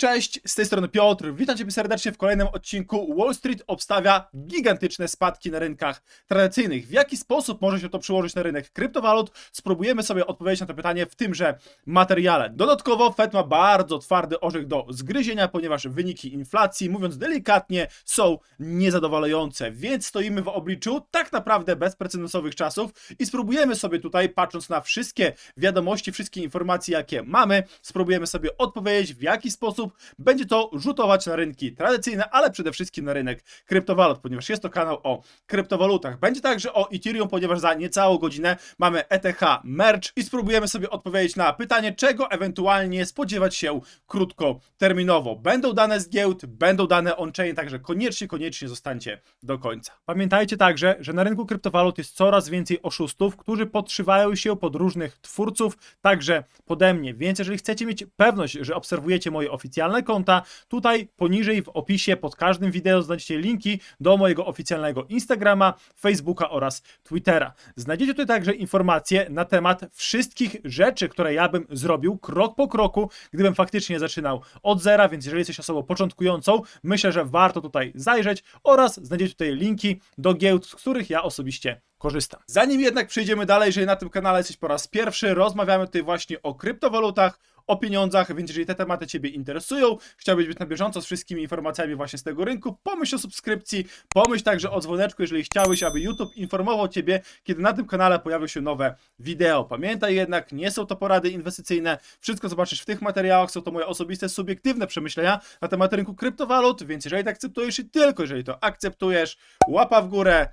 Cześć, z tej strony Piotr. Witam Cię serdecznie w kolejnym odcinku. Wall Street obstawia gigantyczne spadki na rynkach tradycyjnych. W jaki sposób może się to przełożyć na rynek kryptowalut? Spróbujemy sobie odpowiedzieć na to pytanie w tymże materiale. Dodatkowo Fed ma bardzo twardy orzech do zgryzienia, ponieważ wyniki inflacji, mówiąc delikatnie, są niezadowalające. Więc stoimy w obliczu tak naprawdę bezprecedensowych czasów i spróbujemy sobie tutaj, patrząc na wszystkie wiadomości, wszystkie informacje, jakie mamy, spróbujemy sobie odpowiedzieć, w jaki sposób będzie to rzutować na rynki tradycyjne, ale przede wszystkim na rynek kryptowalut, ponieważ jest to kanał o kryptowalutach. Będzie także o Ethereum, ponieważ za niecałą godzinę mamy ETH Merge i spróbujemy sobie odpowiedzieć na pytanie, czego ewentualnie spodziewać się krótkoterminowo. Będą dane z giełd, będą dane on-chain, także koniecznie, koniecznie zostańcie do końca. Pamiętajcie także, że na rynku kryptowalut jest coraz więcej oszustów, którzy podszywają się pod różnych twórców, także pode mnie. Więc jeżeli chcecie mieć pewność, że obserwujecie moje oficjalne konta, tutaj poniżej w opisie pod każdym wideo znajdziecie linki do mojego oficjalnego Instagrama, Facebooka oraz Twittera. Znajdziecie tutaj także informacje na temat wszystkich rzeczy, które ja bym zrobił krok po kroku, gdybym faktycznie zaczynał od zera, więc jeżeli jesteś osobą początkującą, myślę, że warto tutaj zajrzeć oraz znajdziecie tutaj linki do giełd, z których ja osobiście korzystam. Zanim jednak przejdziemy dalej, jeżeli na tym kanale jesteś po raz pierwszy, rozmawiamy tutaj właśnie o kryptowalutach, o pieniądzach, więc jeżeli te tematy Ciebie interesują, chciałbyś być na bieżąco z wszystkimi informacjami właśnie z tego rynku, pomyśl o subskrypcji, pomyśl także o dzwoneczku, jeżeli chciałbyś, aby YouTube informował Ciebie, kiedy na tym kanale pojawią się nowe wideo. Pamiętaj jednak, nie są to porady inwestycyjne, wszystko zobaczysz w tych materiałach, są to moje osobiste, subiektywne przemyślenia na temat rynku kryptowalut, więc jeżeli to akceptujesz i tylko jeżeli to akceptujesz, łapa w górę,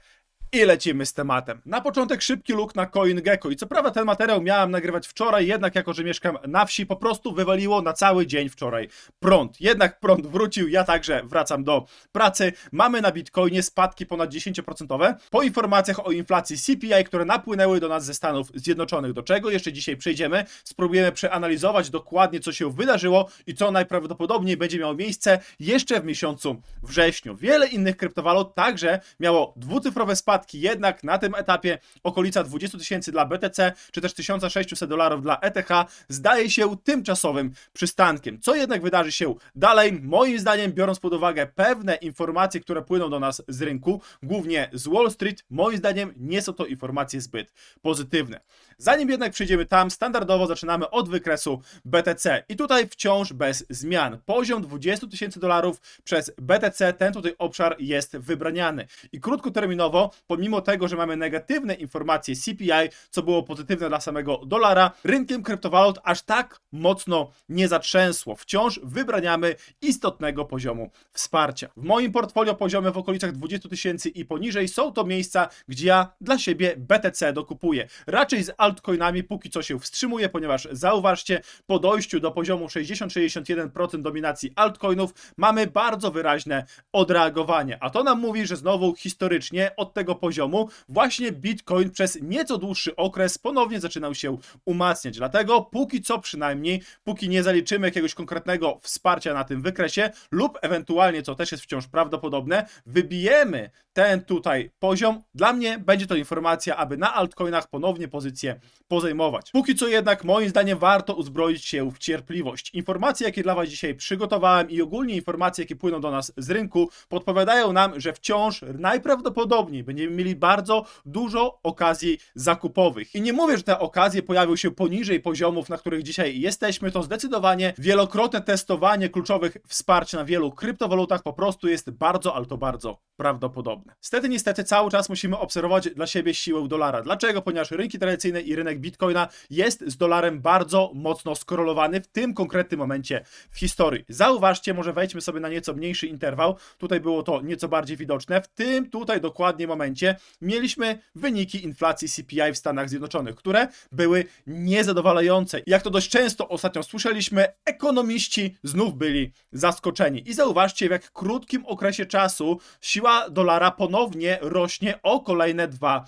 i lecimy z tematem. Na początek szybki look na CoinGecko. I co prawda ten materiał miałem nagrywać wczoraj, jednak jako, że mieszkam na wsi, po prostu wywaliło na cały dzień wczoraj prąd. Jednak prąd wrócił, ja także wracam do pracy. Mamy na Bitcoinie spadki ponad 10%. Po informacjach o inflacji CPI, które napłynęły do nas ze Stanów Zjednoczonych, do czego jeszcze dzisiaj przejdziemy, spróbujemy przeanalizować dokładnie, co się wydarzyło i co najprawdopodobniej będzie miało miejsce jeszcze w miesiącu wrześniu. Wiele innych kryptowalut także miało dwucyfrowe spadki, jednak na tym etapie okolica 20 tysięcy dla BTC, czy też 1600 dolarów dla ETH zdaje się tymczasowym przystankiem. Co jednak wydarzy się dalej? Moim zdaniem, biorąc pod uwagę pewne informacje, które płyną do nas z rynku, głównie z Wall Street, moim zdaniem nie są to informacje zbyt pozytywne. Zanim jednak przejdziemy tam, standardowo zaczynamy od wykresu BTC. I tutaj wciąż bez zmian. Poziom 20 tysięcy dolarów przez BTC, ten tutaj obszar jest wybraniany. I krótkoterminowo, pomimo tego, że mamy negatywne informacje CPI, co było pozytywne dla samego dolara, rynkiem kryptowalut aż tak mocno nie zatrzęsło. Wciąż wybraniamy istotnego poziomu wsparcia. W moim portfolio poziomy w okolicach 20 tysięcy i poniżej są to miejsca, gdzie ja dla siebie BTC dokupuję. Raczej z altcoinami póki co się wstrzymuje, ponieważ zauważcie, po dojściu do poziomu 60-61% dominacji altcoinów mamy bardzo wyraźne odreagowanie. A to nam mówi, że znowu historycznie od tego poziomu właśnie Bitcoin przez nieco dłuższy okres ponownie zaczynał się umacniać. Dlatego póki co przynajmniej, póki nie zaliczymy jakiegoś konkretnego wsparcia na tym wykresie lub ewentualnie, co też jest wciąż prawdopodobne, wybijemy ten tutaj poziom, dla mnie będzie to informacja, aby na altcoinach ponownie pozycję pozajmować. Póki co jednak moim zdaniem warto uzbroić się w cierpliwość. Informacje, jakie dla Was dzisiaj przygotowałem i ogólnie informacje, jakie płyną do nas z rynku, podpowiadają nam, że wciąż najprawdopodobniej będziemy mieli bardzo dużo okazji zakupowych. I nie mówię, że te okazje pojawią się poniżej poziomów, na których dzisiaj jesteśmy, to zdecydowanie wielokrotne testowanie kluczowych wsparć na wielu kryptowalutach po prostu jest bardzo, ale to bardzo prawdopodobne. Niestety, niestety cały czas musimy obserwować dla siebie siłę dolara. Dlaczego? Ponieważ rynki tradycyjne i rynek Bitcoina jest z dolarem bardzo mocno skorelowany w tym konkretnym momencie w historii. Zauważcie, może wejdźmy sobie na nieco mniejszy interwał. Tutaj było to nieco bardziej widoczne. W tym tutaj dokładnie momencie mieliśmy wyniki inflacji CPI w Stanach Zjednoczonych, które były niezadowalające. Jak to dość często ostatnio słyszeliśmy, ekonomiści znów byli zaskoczeni. I zauważcie, w jak krótkim okresie czasu siła dolara ponownie rośnie o kolejne 2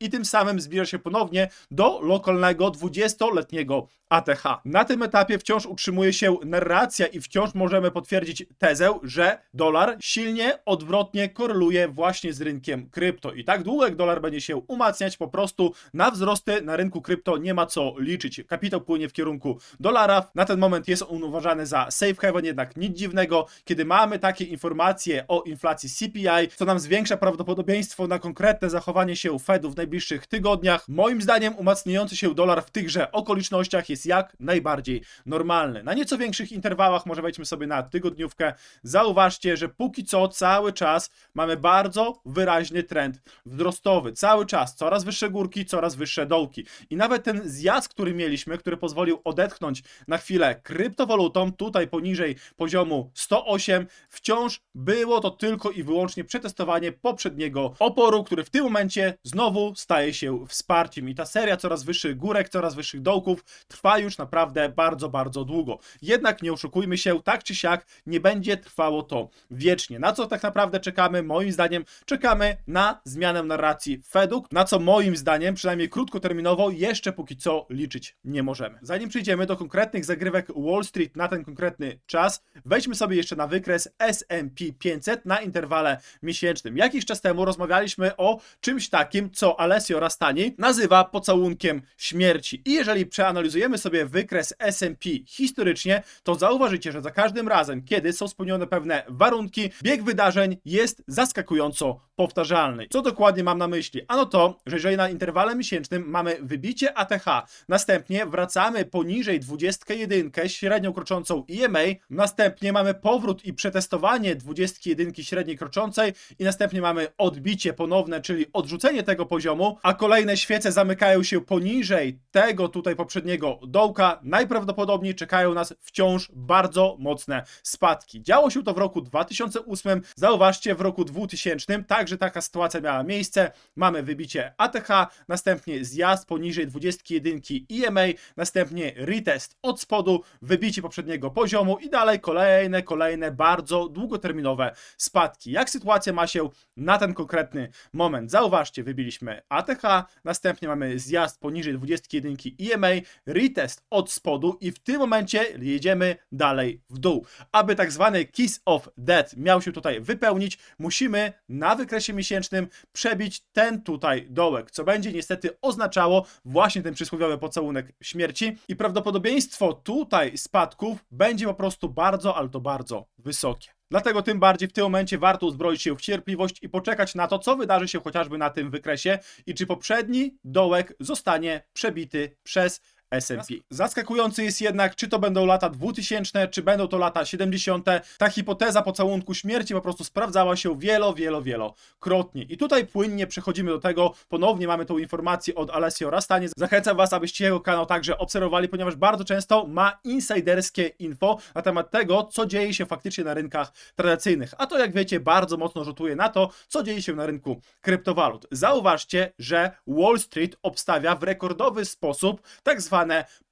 i tym samym zbliża się ponownie do lokalnego 20-letniego ATH. Na tym etapie wciąż utrzymuje się narracja i wciąż możemy potwierdzić tezę, że dolar silnie odwrotnie koreluje właśnie z rynkiem krypto. I tak długo jak dolar będzie się umacniać, po prostu na wzrosty na rynku krypto nie ma co liczyć. Kapitał płynie w kierunku dolara. Na ten moment jest on uważany za safe haven, jednak nic dziwnego, kiedy mamy takie informacje o inflacji CPI, co nam zwiększa prawdopodobieństwo na konkretne zachowanie się Fedu w najbliższych tygodniach. Moim zdaniem umacniający się dolar w tychże okolicznościach jest jak najbardziej normalny. Na nieco większych interwałach, może wejdźmy sobie na tygodniówkę, zauważcie, że póki co cały czas mamy bardzo wyraźny trend wzrostowy. Cały czas coraz wyższe górki, coraz wyższe dołki. I nawet ten zjazd, który mieliśmy, który pozwolił odetchnąć na chwilę kryptowalutom, tutaj poniżej poziomu 108, wciąż było to tylko i wyłącznie przetestowanie poprzedniego oporu, który w tym momencie znowu staje się wsparciem. I ta seria coraz wyższych górek, coraz wyższych dołków trwa już naprawdę bardzo, bardzo długo. Jednak nie oszukujmy się, tak czy siak nie będzie trwało to wiecznie. Na co tak naprawdę czekamy? Moim zdaniem czekamy na zmianę narracji Fedu, na co moim zdaniem, przynajmniej krótkoterminowo, jeszcze póki co liczyć nie możemy. Zanim przejdziemy do konkretnych zagrywek Wall Street na ten konkretny czas, wejdźmy sobie jeszcze na wykres S&P 500 na interwale miesięcznym. Jakiś czas temu rozmawialiśmy o czymś takim, co Alessio Rastani nazywa pocałunkiem śmierci. I jeżeli przeanalizujemy sobie wykres S&P historycznie, to zauważycie, że za każdym razem, kiedy są spełnione pewne warunki, bieg wydarzeń jest zaskakująco powtarzalny. Co dokładnie mam na myśli? Ano to, że jeżeli na interwale miesięcznym mamy wybicie ATH, następnie wracamy poniżej 21 średnią kroczącą EMA, następnie mamy powrót i przetestowanie 21 średniej kroczącej i następnie mamy odbicie ponowne, czyli odrzucenie tego poziomu, a kolejne świece zamykają się poniżej tego tutaj poprzedniego dołka, najprawdopodobniej czekają nas wciąż bardzo mocne spadki. Działo się to w roku 2008, zauważcie w roku 2000 także taka sytuacja miała miejsce. Mamy wybicie ATH, następnie zjazd poniżej 21 EMA, następnie retest od spodu, wybicie poprzedniego poziomu i dalej kolejne, kolejne bardzo długoterminowe spadki. Jak sytuacja ma się na ten konkretny moment? Zauważcie, wybiliśmy ATH, następnie mamy zjazd poniżej 21 EMA, retest od spodu i w tym momencie jedziemy dalej w dół. Aby tak zwany kiss of death miał się tutaj wypełnić, musimy na wykresie miesięcznym przebić ten tutaj dołek, co będzie niestety oznaczało właśnie ten przysłowiowy pocałunek śmierci i prawdopodobieństwo tutaj spadków będzie po prostu bardzo, ale to bardzo wysokie. Dlatego tym bardziej w tym momencie warto uzbroić się w cierpliwość i poczekać na to, co wydarzy się chociażby na tym wykresie i czy poprzedni dołek zostanie przebity przez S&P. Zaskakujący jest jednak, czy to będą lata 2000, czy będą to lata 70. Ta hipoteza pocałunku śmierci po prostu sprawdzała się wielo, wielo, wielokrotnie. I tutaj płynnie przechodzimy do tego, ponownie mamy tą informację od Alessio Rastanie. Zachęcam Was, abyście jego kanał także obserwowali, ponieważ bardzo często ma insiderskie info na temat tego, co dzieje się faktycznie na rynkach tradycyjnych. A to, jak wiecie, bardzo mocno rzutuje na to, co dzieje się na rynku kryptowalut. Zauważcie, że Wall Street obstawia w rekordowy sposób tak zwane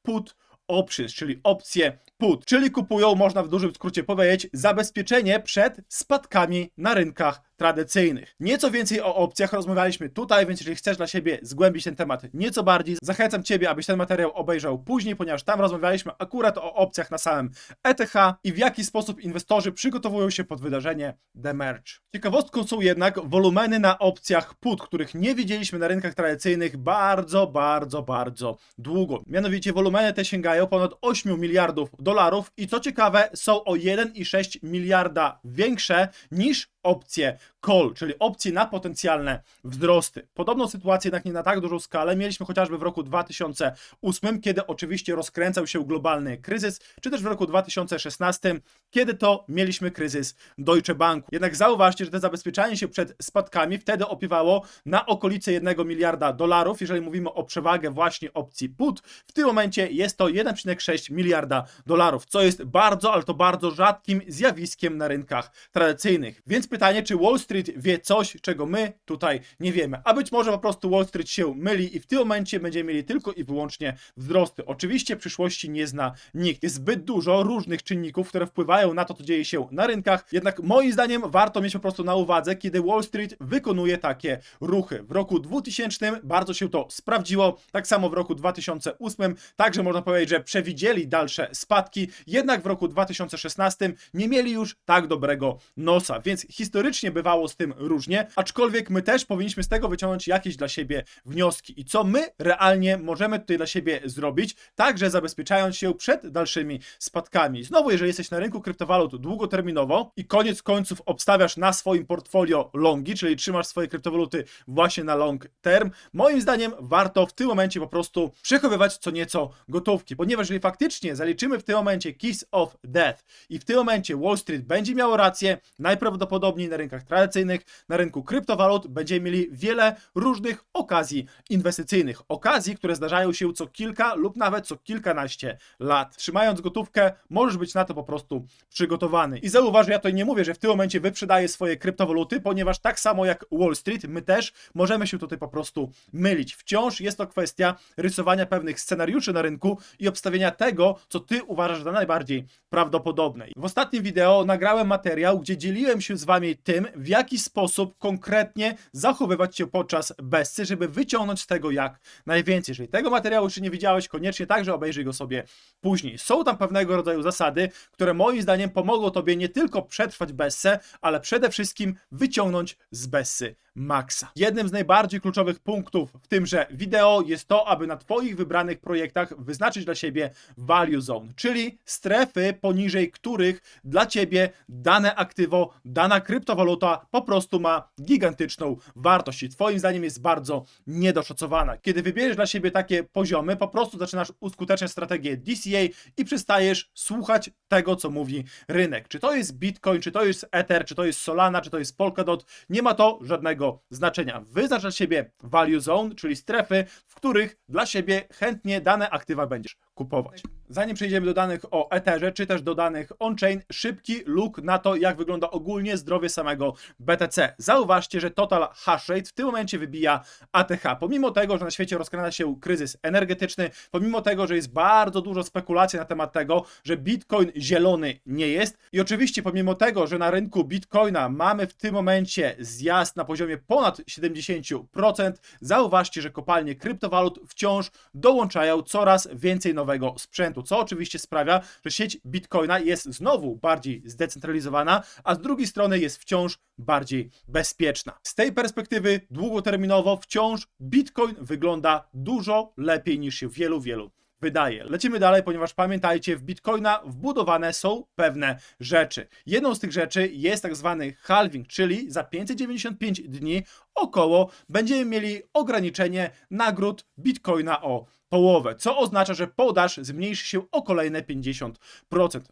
put options, czyli opcje put, czyli kupują, można w dużym skrócie powiedzieć, zabezpieczenie przed spadkami na rynkach tradycyjnych. Nieco więcej o opcjach rozmawialiśmy tutaj, więc jeżeli chcesz dla siebie zgłębić ten temat nieco bardziej, zachęcam Ciebie, abyś ten materiał obejrzał później, ponieważ tam rozmawialiśmy akurat o opcjach na samym ETH i w jaki sposób inwestorzy przygotowują się pod wydarzenie The Merge. Ciekawostką są jednak wolumeny na opcjach put, których nie widzieliśmy na rynkach tradycyjnych bardzo, bardzo, bardzo długo. Mianowicie wolumeny te sięgają ponad 8 miliardów dolarów i co ciekawe są o 1,6 miliarda większe niż opcje call, czyli opcje na potencjalne wzrosty. Podobną sytuację, jednak nie na tak dużą skalę, mieliśmy chociażby w roku 2008, kiedy oczywiście rozkręcał się globalny kryzys, czy też w roku 2016, kiedy to mieliśmy kryzys Deutsche Banku. Jednak zauważcie, że to zabezpieczanie się przed spadkami wtedy opiewało na okolice 1 miliarda dolarów, jeżeli mówimy o przewagę właśnie opcji put. W tym momencie jest to 1,6 miliarda dolarów, co jest bardzo, ale to bardzo rzadkim zjawiskiem na rynkach tradycyjnych. Więc pytanie czy Wall Street wie coś, czego my tutaj nie wiemy. A być może po prostu Wall Street się myli i w tym momencie będziemy mieli tylko i wyłącznie wzrosty. Oczywiście przyszłości nie zna nikt. Jest zbyt dużo różnych czynników, które wpływają na to, co dzieje się na rynkach. Jednak moim zdaniem warto mieć po prostu na uwadze, kiedy Wall Street wykonuje takie ruchy. W roku 2000 bardzo się to sprawdziło, tak samo w roku 2008, także można powiedzieć, że przewidzieli dalsze spadki, jednak w roku 2016 nie mieli już tak dobrego nosa, więc historycznie bywało z tym różnie, aczkolwiek my też powinniśmy z tego wyciągnąć jakieś dla siebie wnioski i co my realnie możemy tutaj dla siebie zrobić, także zabezpieczając się przed dalszymi spadkami. Znowu, jeżeli jesteś na rynku kryptowalut długoterminowo i koniec końców obstawiasz na swoim portfolio longi, czyli trzymasz swoje kryptowaluty właśnie na long term, moim zdaniem warto w tym momencie po prostu przechowywać co nieco gotówki, ponieważ jeżeli faktycznie zaliczymy w tym momencie kiss of death i w tym momencie Wall Street będzie miało rację, najprawdopodobniej na rynkach tradycyjnych, na rynku kryptowalut będziemy mieli wiele różnych okazji inwestycyjnych. Okazji, które zdarzają się co kilka lub nawet co kilkanaście lat. Trzymając gotówkę, możesz być na to po prostu przygotowany. I zauważ, ja tutaj nie mówię, że w tym momencie wyprzedaję swoje kryptowaluty, ponieważ tak samo jak Wall Street, my też możemy się tutaj po prostu mylić. Wciąż jest to kwestia rysowania pewnych scenariuszy na rynku i obstawienia tego, co ty uważasz za najbardziej prawdopodobne. W ostatnim wideo nagrałem materiał, gdzie dzieliłem się z wami tym, w jaki sposób konkretnie zachowywać się podczas bessy, żeby wyciągnąć z tego jak najwięcej. Jeżeli tego materiału jeszcze nie widziałeś, koniecznie także obejrzyj go sobie później. Są tam pewnego rodzaju zasady, które moim zdaniem pomogą tobie nie tylko przetrwać bessę, ale przede wszystkim wyciągnąć z bessy maksa. Jednym z najbardziej kluczowych punktów w tymże wideo jest to, aby na Twoich wybranych projektach wyznaczyć dla siebie value zone, czyli strefy poniżej których dla Ciebie dane aktywo, dana kryptowaluta po prostu ma gigantyczną wartość i Twoim zdaniem jest bardzo niedoszacowana. Kiedy wybierzesz dla siebie takie poziomy, po prostu zaczynasz uskuteczniać strategię DCA i przestajesz słuchać tego, co mówi rynek. Czy to jest Bitcoin, czy to jest Ether, czy to jest Solana, czy to jest Polkadot, nie ma to żadnego znaczenia. Wyznacz dla siebie value zone, czyli strefy, w których dla siebie chętnie dane aktywa będziesz kupować. Zanim przejdziemy do danych o Etherze, czy też do danych on-chain, szybki look na to, jak wygląda ogólnie zdrowie samego BTC. Zauważcie, że total hash rate w tym momencie wybija ATH. Pomimo tego, że na świecie rozkręca się kryzys energetyczny, pomimo tego, że jest bardzo dużo spekulacji na temat tego, że Bitcoin zielony nie jest i oczywiście pomimo tego, że na rynku Bitcoina mamy w tym momencie zjazd na poziomie ponad 70%, zauważcie, że kopalnie kryptowalut wciąż dołączają coraz więcej nowego sprzętu, co oczywiście sprawia, że sieć Bitcoina jest znowu bardziej zdecentralizowana, a z drugiej strony jest wciąż bardziej bezpieczna. Z tej perspektywy długoterminowo wciąż Bitcoin wygląda dużo lepiej niż się wielu, wielu wydaje. Lecimy dalej, ponieważ pamiętajcie, w Bitcoina wbudowane są pewne rzeczy. Jedną z tych rzeczy jest tak zwany halving, czyli za 595 dni około będziemy mieli ograniczenie nagród Bitcoina o połowę, co oznacza, że podaż zmniejszy się o kolejne 50%.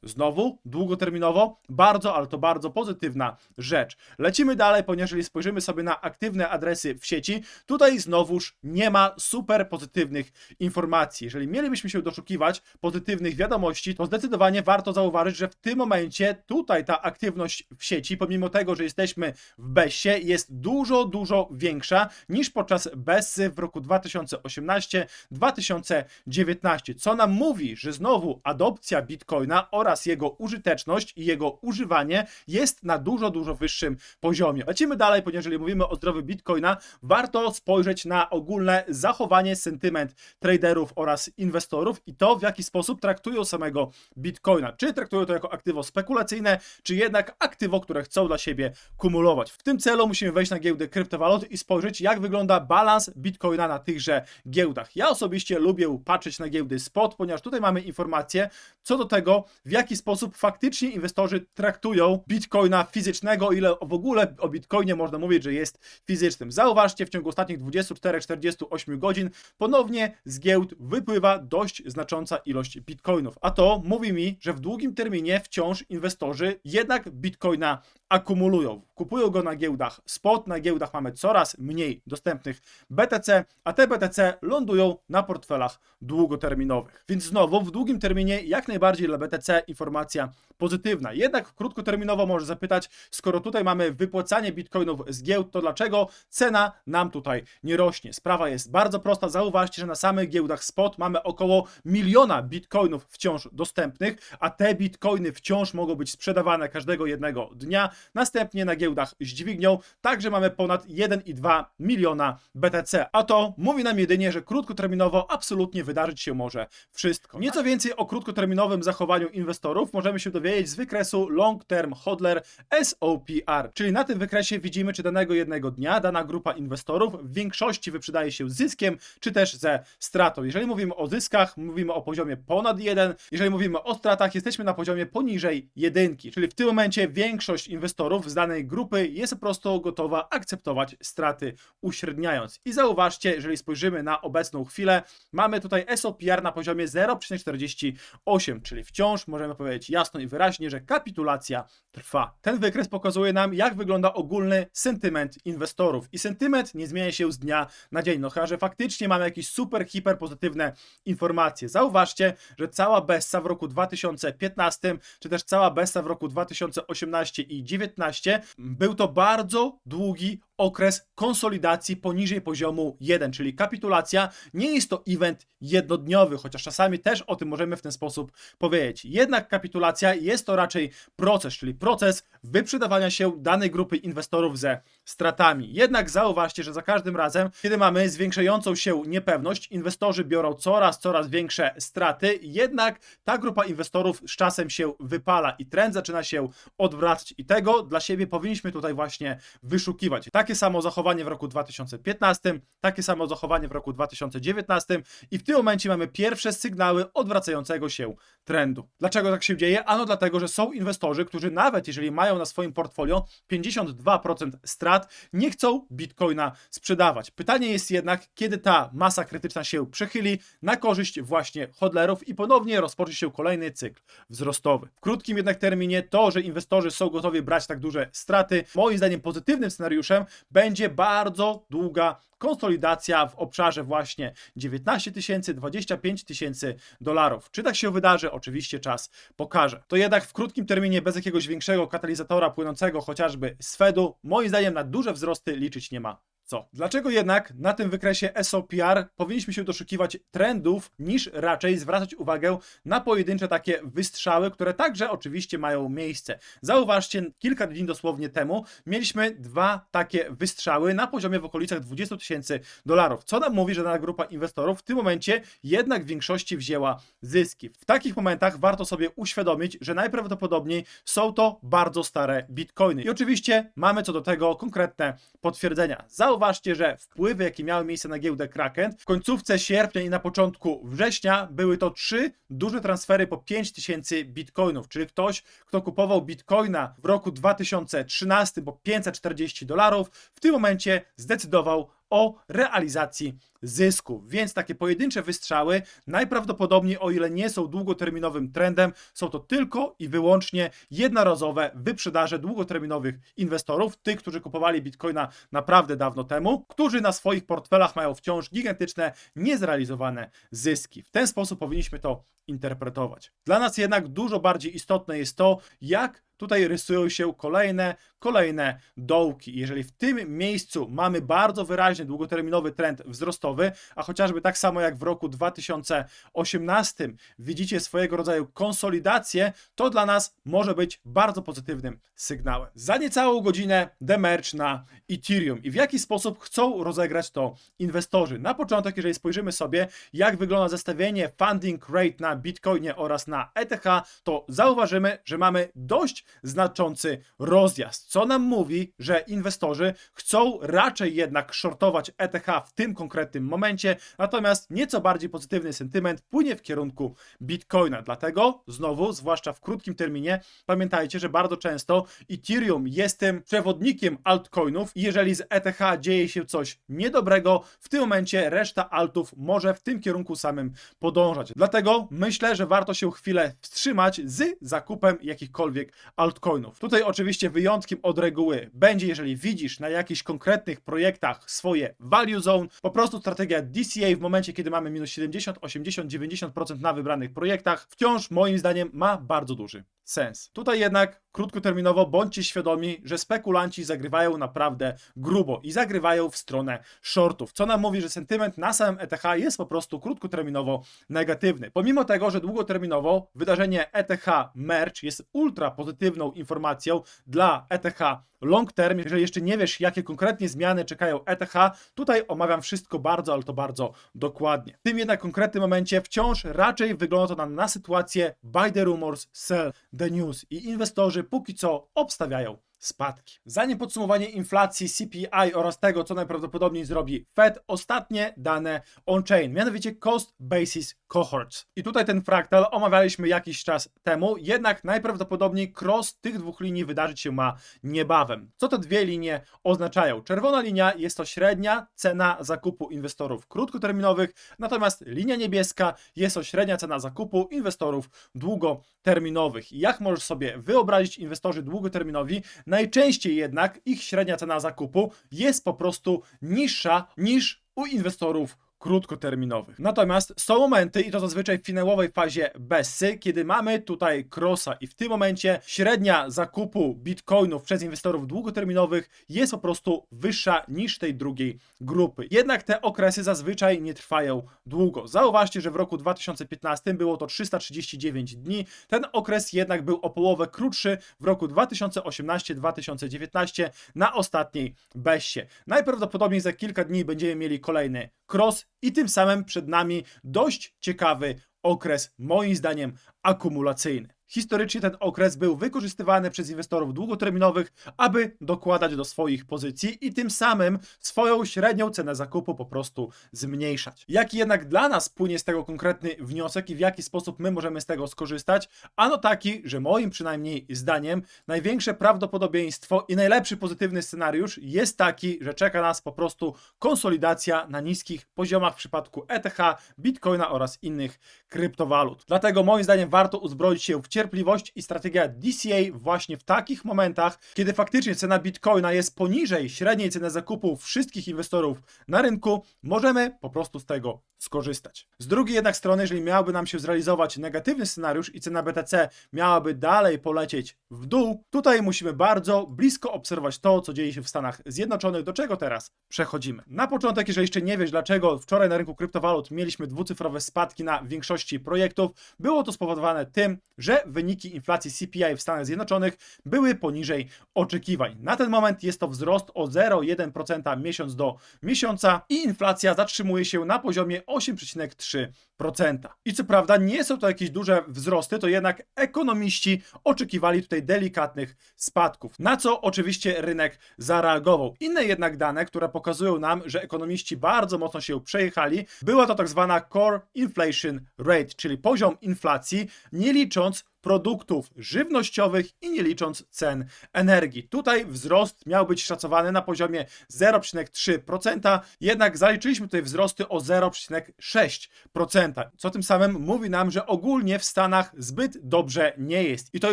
Znowu, długoterminowo, bardzo, ale to bardzo pozytywna rzecz. Lecimy dalej, ponieważ jeżeli spojrzymy sobie na aktywne adresy w sieci, tutaj znowuż nie ma super pozytywnych informacji. Jeżeli mielibyśmy się doszukiwać pozytywnych wiadomości, to zdecydowanie warto zauważyć, że w tym momencie tutaj ta aktywność w sieci, pomimo tego, że jesteśmy w BESie, jest dużo, dużo większa niż podczas BESy w roku 2018-2019. 2019, co nam mówi, że znowu adopcja Bitcoina oraz jego użyteczność i jego używanie jest na dużo, dużo wyższym poziomie. Lecimy dalej, ponieważ jeżeli mówimy o zdrowiu Bitcoina, warto spojrzeć na ogólne zachowanie, sentyment traderów oraz inwestorów i to, w jaki sposób traktują samego Bitcoina. Czy traktują to jako aktywo spekulacyjne, czy jednak aktywo, które chcą dla siebie kumulować. W tym celu musimy wejść na giełdę kryptowalut i spojrzeć, jak wygląda balans Bitcoina na tychże giełdach. Ja osobiście lubię patrzeć na giełdy spot, ponieważ tutaj mamy informacje co do tego, w jaki sposób faktycznie inwestorzy traktują bitcoina fizycznego, ile w ogóle o bitcoinie można mówić, że jest fizycznym. Zauważcie, w ciągu ostatnich 24-48 godzin ponownie z giełd wypływa dość znacząca ilość bitcoinów. A to mówi mi, że w długim terminie wciąż inwestorzy jednak bitcoina akumulują. kupują go na giełdach spot, na giełdach mamy coraz mniej dostępnych BTC, a te BTC lądują na portfelach długoterminowych. Więc znowu w długim terminie jak najbardziej dla BTC informacja pozytywna. Jednak krótkoterminowo może zapytać, skoro tutaj mamy wypłacanie bitcoinów z giełd, to dlaczego cena nam tutaj nie rośnie? Sprawa jest bardzo prosta. Zauważcie, że na samych giełdach spot mamy około miliona bitcoinów wciąż dostępnych, a te bitcoiny wciąż mogą być sprzedawane każdego jednego dnia. Następnie na giełdach z dźwignią także mamy ponad 1,2 miliona BTC. A to mówi nam jedynie, że krótkoterminowo absolutnie wydarzyć się może wszystko. Nieco więcej o krótkoterminowym zachowaniu inwestorów możemy się dowiedzieć z wykresu Long Term Hodler SOPR. Czyli na tym wykresie widzimy, czy danego jednego dnia dana grupa inwestorów w większości wyprzedaje się zyskiem, czy też ze stratą. Jeżeli mówimy o zyskach, mówimy o poziomie ponad 1, jeżeli mówimy o stratach, jesteśmy na poziomie poniżej jedynki. Czyli w tym momencie większość inwestorów z danej grupy jest po prostu gotowa akceptować straty, uśredniając. I zauważcie, jeżeli spojrzymy na obecną chwilę, mamy tutaj SOPR na poziomie 0,48, czyli wciąż możemy powiedzieć jasno i wyraźnie, że kapitulacja trwa. Ten wykres pokazuje nam, jak wygląda ogólny sentyment inwestorów. I sentyment nie zmienia się z dnia na dzień. No chyba, że faktycznie mamy jakieś super, hiper pozytywne informacje. Zauważcie, że cała Bessa w roku 2015, czy też cała Bessa w roku 2018 i 2019 był to bardzo długi okres konsolidacji poniżej poziomu 1, czyli kapitulacja nie jest to event jednodniowy, chociaż czasami też o tym możemy w ten sposób powiedzieć. Jednak kapitulacja jest to raczej proces, czyli proces wyprzedawania się danej grupy inwestorów ze stratami. Jednak zauważcie, że za każdym razem, kiedy mamy zwiększającą się niepewność, inwestorzy biorą coraz, coraz większe straty, jednak ta grupa inwestorów z czasem się wypala i trend zaczyna się odwracać i tego dla siebie powinniśmy tutaj właśnie wyszukiwać. Takie samo zachowanie w roku 2015, takie samo zachowanie w roku 2019 i w tym momencie mamy pierwsze sygnały odwracającego się trendu. Dlaczego tak się dzieje? Ano dlatego, że są inwestorzy, którzy nawet jeżeli mają na swoim portfolio 52% strat, nie chcą bitcoina sprzedawać. Pytanie jest jednak, kiedy ta masa krytyczna się przechyli na korzyść właśnie hodlerów i ponownie rozpocznie się kolejny cykl wzrostowy. W krótkim jednak terminie to, że inwestorzy są gotowi brać tak duże straty, moim zdaniem pozytywnym scenariuszem będzie bardzo długa konsolidacja w obszarze właśnie 19 tysięcy, 25 tysięcy dolarów. Czy tak się wydarzy? Oczywiście czas pokaże. To jednak w krótkim terminie, bez jakiegoś większego katalizatora płynącego chociażby z Fedu, moim zdaniem na duże wzrosty liczyć nie ma co. Dlaczego jednak na tym wykresie SOPR powinniśmy się doszukiwać trendów, niż raczej zwracać uwagę na pojedyncze takie wystrzały, które także oczywiście mają miejsce. Zauważcie, kilka dni dosłownie temu mieliśmy dwa takie wystrzały na poziomie w okolicach 20 tysięcy dolarów, co nam mówi, że dana grupa inwestorów w tym momencie jednak w większości wzięła zyski. W takich momentach warto sobie uświadomić, że najprawdopodobniej są to bardzo stare bitcoiny. I oczywiście mamy co do tego konkretne potwierdzenia. Zauważcie, że wpływy, jakie miały miejsce na giełdę Kraken w końcówce sierpnia i na początku września były to trzy duże transfery po 5000 bitcoinów, czyli ktoś, kto kupował bitcoina w roku 2013 po 540 dolarów, w tym momencie zdecydował o realizacji zysku. Więc takie pojedyncze wystrzały najprawdopodobniej, o ile nie są długoterminowym trendem, są to tylko i wyłącznie jednorazowe wyprzedaże długoterminowych inwestorów, tych, którzy kupowali bitcoina naprawdę dawno temu, którzy na swoich portfelach mają wciąż gigantyczne, niezrealizowane zyski. W ten sposób powinniśmy to interpretować. Dla nas jednak dużo bardziej istotne jest to, jak tutaj rysują się kolejne, kolejne dołki. Jeżeli w tym miejscu mamy bardzo wyraźny długoterminowy trend wzrostowy, a chociażby tak samo jak w roku 2018 widzicie swojego rodzaju konsolidację, to dla nas może być bardzo pozytywnym sygnałem. Za niecałą godzinę demerch na Ethereum i w jaki sposób chcą rozegrać to inwestorzy. Na początek, jeżeli spojrzymy sobie, jak wygląda zestawienie funding rate na Bitcoinie oraz na ETH, to zauważymy, że mamy dość znaczący rozjazd, co nam mówi, że inwestorzy chcą raczej jednak shortować ETH w tym konkretnym tym momencie, natomiast nieco bardziej pozytywny sentyment płynie w kierunku Bitcoina. Dlatego znowu, zwłaszcza w krótkim terminie, pamiętajcie, że bardzo często Ethereum jest tym przewodnikiem altcoinów i jeżeli z ETH dzieje się coś niedobrego, w tym momencie reszta altów może w tym kierunku samym podążać. Dlatego myślę, że warto się chwilę wstrzymać z zakupem jakichkolwiek altcoinów. Tutaj oczywiście wyjątkiem od reguły będzie, jeżeli widzisz na jakichś konkretnych projektach swoje value zone, po prostu strategia DCA w momencie, kiedy mamy minus 70, 80, 90% na wybranych projektach, wciąż moim zdaniem ma bardzo duży sens. Tutaj jednak krótkoterminowo bądźcie świadomi, że spekulanci zagrywają naprawdę grubo i zagrywają w stronę shortów, co nam mówi, że sentyment na samym ETH jest po prostu krótkoterminowo negatywny. Pomimo tego, że długoterminowo wydarzenie ETH Merge jest ultra pozytywną informacją dla ETH long term. Jeżeli jeszcze nie wiesz, jakie konkretnie zmiany czekają ETH, tutaj omawiam wszystko bardzo, ale to bardzo dokładnie. W tym jednak konkretnym momencie wciąż raczej wygląda to na, na sytuację buy the rumors, sell the news i inwestorzy póki co obstawiają spadki. Zanim podsumowanie inflacji, CPI oraz tego, co najprawdopodobniej zrobi Fed, ostatnie dane on-chain, mianowicie Cost Basis Cohorts. I tutaj ten fraktal omawialiśmy jakiś czas temu, jednak najprawdopodobniej cross tych dwóch linii wydarzyć się ma niebawem. Co te dwie linie oznaczają? Czerwona linia jest to średnia cena zakupu inwestorów krótkoterminowych, natomiast linia niebieska jest to średnia cena zakupu inwestorów długoterminowych. Jak możesz sobie wyobrazić inwestorzy długoterminowi, Najczęściej jednak ich średnia cena zakupu jest po prostu niższa niż u inwestorów krótkoterminowych. Natomiast są momenty, i to zazwyczaj w finałowej fazie Bessy, kiedy mamy tutaj crossa i w tym momencie średnia zakupu bitcoinów przez inwestorów długoterminowych jest po prostu wyższa niż tej drugiej grupy. Jednak te okresy zazwyczaj nie trwają długo. Zauważcie, że w roku 2015 było to 339 dni. Ten okres jednak był o połowę krótszy w roku 2018-2019 na ostatniej Bessie. Najprawdopodobniej za kilka dni będziemy mieli kolejny cross i tym samym przed nami dość ciekawy okres, moim zdaniem, akumulacyjny. Historycznie ten okres był wykorzystywany przez inwestorów długoterminowych, aby dokładać do swoich pozycji i tym samym swoją średnią cenę zakupu po prostu zmniejszać. Jaki jednak dla nas płynie z tego konkretny wniosek i w jaki sposób my możemy z tego skorzystać? Ano taki, że moim przynajmniej zdaniem największe prawdopodobieństwo i najlepszy pozytywny scenariusz jest taki, że czeka nas po prostu konsolidacja na niskich poziomach w przypadku ETH, Bitcoina oraz innych kryptowalut. Dlatego moim zdaniem warto uzbroić się w cierpliwość i strategia DCA właśnie w takich momentach, kiedy faktycznie cena Bitcoina jest poniżej średniej ceny zakupu wszystkich inwestorów na rynku, możemy po prostu z tego skorzystać. Z drugiej jednak strony, jeżeli miałby nam się zrealizować negatywny scenariusz i cena BTC miałaby dalej polecieć w dół, tutaj musimy bardzo blisko obserwować to, co dzieje się w Stanach Zjednoczonych, do czego teraz przechodzimy. Na początek, jeżeli jeszcze nie wiesz, dlaczego wczoraj na rynku kryptowalut mieliśmy dwucyfrowe spadki na większości projektów, było to spowodowane tym, że wyniki inflacji CPI w Stanach Zjednoczonych były poniżej oczekiwań. Na ten moment jest to wzrost o 0,1% miesiąc do miesiąca i inflacja zatrzymuje się na poziomie 8,3%. I co prawda nie są to jakieś duże wzrosty, to jednak ekonomiści oczekiwali tutaj delikatnych spadków, na co oczywiście rynek zareagował. Inne jednak dane, które pokazują nam, że ekonomiści bardzo mocno się przejechali, była to tak zwana Core Inflation Rate, czyli poziom inflacji, nie licząc produktów żywnościowych i nie licząc cen energii. Tutaj wzrost miał być szacowany na poziomie 0,3%, jednak zaliczyliśmy tutaj wzrosty o 0,6%, co tym samym mówi nam, że ogólnie w Stanach zbyt dobrze nie jest. I to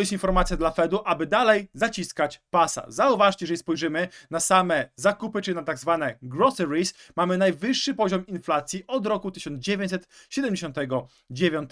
jest informacja dla Fedu, aby dalej zaciskać pasa. Zauważcie, jeżeli spojrzymy na same zakupy, czy na tak zwane groceries, mamy najwyższy poziom inflacji od roku 1979.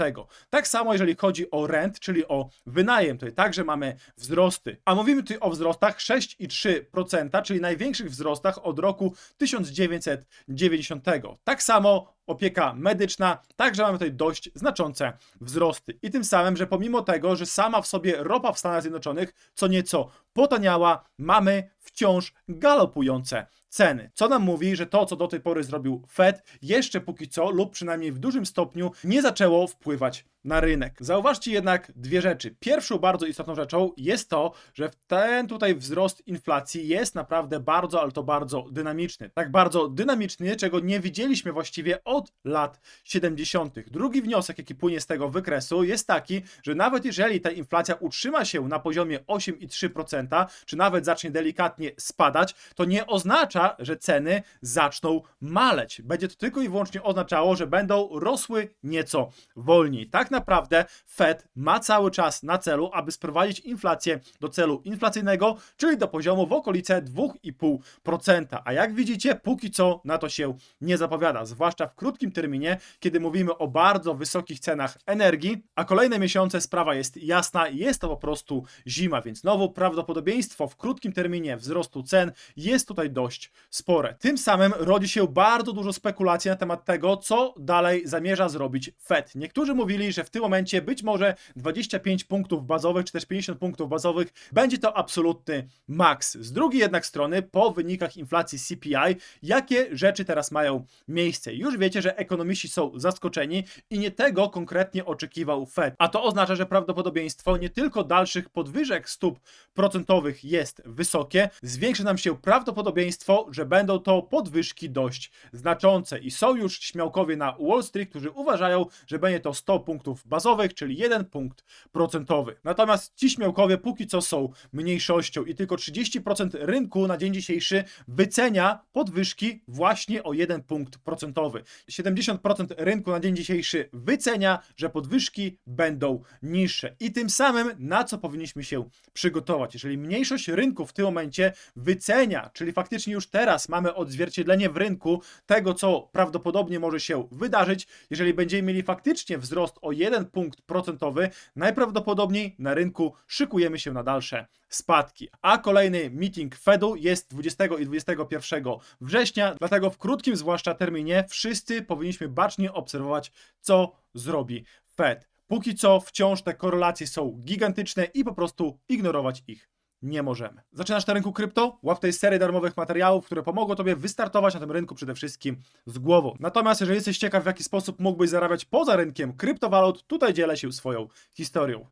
Tak samo jeżeli chodzi o rent, czyli o wynajem. Tutaj także mamy wzrosty. A mówimy tutaj o wzrostach 6,3%, czyli największych wzrostach od roku 1990. Tak samo opieka medyczna, także mamy tutaj dość znaczące wzrosty. I tym samym, że pomimo tego, że sama w sobie ropa w Stanach Zjednoczonych co nieco potaniała, mamy wciąż galopujące ceny. Co nam mówi, że to, co do tej pory zrobił Fed, jeszcze póki co, lub przynajmniej w dużym stopniu, nie zaczęło wpływać na rynek. Zauważcie jednak dwie rzeczy. Pierwszą bardzo istotną rzeczą jest to, że ten tutaj wzrost inflacji jest naprawdę bardzo, ale to bardzo dynamiczny. Tak bardzo dynamiczny, czego nie widzieliśmy właściwie od lat 70. Drugi wniosek, jaki płynie z tego wykresu, jest taki, że nawet jeżeli ta inflacja utrzyma się na poziomie 8,3%, czy nawet zacznie delikatnie spadać, to nie oznacza, że ceny zaczną maleć. Będzie to tylko i wyłącznie oznaczało, że będą rosły nieco wolniej. Tak naprawdę Fed ma cały czas na celu, aby sprowadzić inflację do celu inflacyjnego, czyli do poziomu w okolice 2,5%. A jak widzicie, póki co na to się nie zapowiada, zwłaszcza w krótkim terminie, kiedy mówimy o bardzo wysokich cenach energii, a kolejne miesiące sprawa jest jasna, jest to po prostu zima, więc znowu prawdopodobieństwo w krótkim terminie wzrostu cen jest tutaj dość spore. Tym samym rodzi się bardzo dużo spekulacji na temat tego, co dalej zamierza zrobić Fed. Niektórzy mówili, że w tym momencie być może 25 punktów bazowych, czy też 50 punktów bazowych będzie to absolutny maks. Z drugiej jednak strony, po wynikach inflacji CPI, jakie rzeczy teraz mają miejsce? Już wiecie, że ekonomiści są zaskoczeni i nie tego konkretnie oczekiwał Fed. A to oznacza, że prawdopodobieństwo nie tylko dalszych podwyżek stóp procentowych jest wysokie, zwiększy nam się prawdopodobieństwo, że będą to podwyżki dość znaczące. I są już śmiałkowie na Wall Street, którzy uważają, że będzie to 100 punktów bazowych, czyli 1 punkt procentowy. Natomiast ci śmiałkowie póki co są mniejszością i tylko 30% rynku na dzień dzisiejszy wycenia podwyżki właśnie o 1 punkt procentowy. 70% rynku na dzień dzisiejszy wycenia, że podwyżki będą niższe. I tym samym na co powinniśmy się przygotować? Jeżeli mniejszość rynku w tym momencie wycenia, czyli faktycznie już teraz mamy odzwierciedlenie w rynku tego, co prawdopodobnie może się wydarzyć, jeżeli będziemy mieli faktycznie wzrost o 1 punkt procentowy, najprawdopodobniej na rynku szykujemy się na dalsze spadki. A kolejny meeting Fedu jest 20 i 21 września, dlatego w krótkim zwłaszcza terminie wszyscy powinniśmy bacznie obserwować, co zrobi Fed. Póki co wciąż te korelacje są gigantyczne i po prostu ignorować ich nie możemy. Zaczynasz na rynku krypto? Łap tej serii darmowych materiałów, które pomogą Tobie wystartować na tym rynku przede wszystkim z głową. Natomiast jeżeli jesteś ciekaw, w jaki sposób mógłbyś zarabiać poza rynkiem kryptowalut, tutaj dzielę się swoją historią.